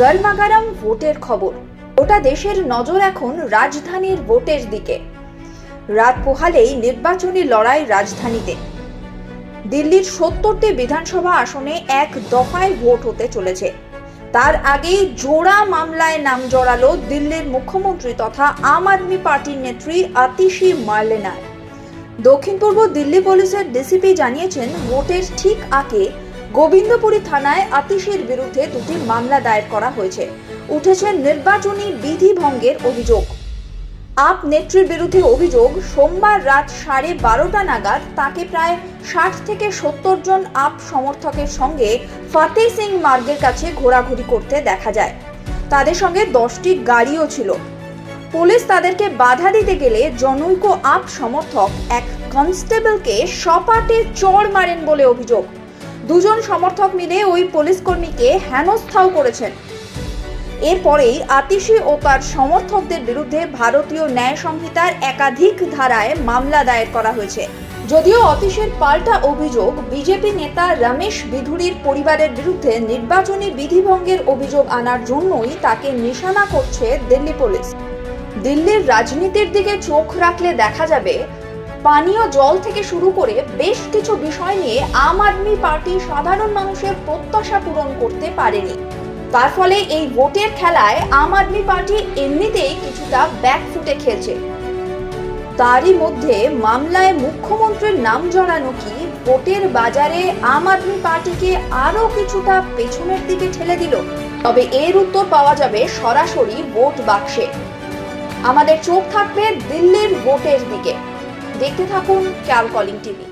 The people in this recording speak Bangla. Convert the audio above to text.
গরমাগরম ভোটের খবর। গোটা দেশের নজর এখন রাজধানীর ভোটের দিকে। রাত পোহালেই নির্বাচনী লড়াই রাজধানীতে। দিল্লির সত্তরটি বিধানসভা আসনে এক দফায় ভোট হতে চলেছে। তার আগেই জোড়া মামলায় নাম জড়ালো দিল্লির মুখ্যমন্ত্রী তথা আম আদমি পার্টির নেত্রী আতিশি মার্লেনার দক্ষিণ পূর্ব দিল্লি পুলিশের ডিসিপি জানিয়েছেন, ভোটের ঠিক আগে গোবিন্দপুরী থানায় আতিশের বিরুদ্ধে দুটি মামলা দায়ের করা হয়েছে। উঠেছে নির্বাচনী বিধি ভঙ্গের অভিযোগ। আপ নেত্রীর বিরুদ্ধে অভিযোগ, সোমবার রাত সাড়ে বারোটা নাগাদ তাকে প্রায় ষাট থেকে সত্তর জন আপ সমর্থকের সঙ্গে ফাতে সিং মার্গের কাছে ঘোরাঘুরি করতে দেখা যায়। তাদের সঙ্গে দশটি গাড়িও ছিল। পুলিশ তাদেরকে বাধা দিতে গেলে জনৈক আপ সমর্থক এক কনস্টেবলকে সপাটে চড় মারেন বলে অভিযোগ। দুজন সমর্থক মিলে ওই পুলিশ কর্মীকে হেনস্থাও করেছেন। এরপরেই আতিশি ও তার সমর্থকদের বিরুদ্ধে ভারতীয় ন্যায় সংহিতার একাধিক ধারায় মামলা দায়ের করা হয়েছে। যদিও অতীশের পাল্টা অভিযোগ বিজেপি নেতা রমেশ বিধুরির পরিবারের বিরুদ্ধে নির্বাচনী বিধিভঙ্গের অভিযোগ আনার জন্যই তাকে নিশানা করছে দিল্লি পুলিশ। দিল্লির রাজনীতির দিকে চোখ রাখলে দেখা যাবে পানীয় জল থেকে শুরু করে বেশ কিছু বিষয় নিয়ে আম আদমি পার্টি সাধারণ মানুষের প্রত্যাশা পূরণ করতে পারেনি। তার ফলে এই ভোটের খেলায় আম আদমি পার্টি এমনিতেই কিছুটা ব্যাকফুটে খেলছে। তারই মধ্যে মামলায় মুখ্যমন্ত্রীর নাম জড়ানো কি, ভোটের বাজারে আম আদমি পার্টিকে আরও কিছুটা পেছনের দিকে ঠেলে দিল, তবে এর উত্তর পাওয়া যাবে সরাসরি ভোট বাক্সে। আমাদের চোখ থাকবে দিল্লির ভোটের দিকে। দেখতে থাকুন ক্যাল কলিং টিভি।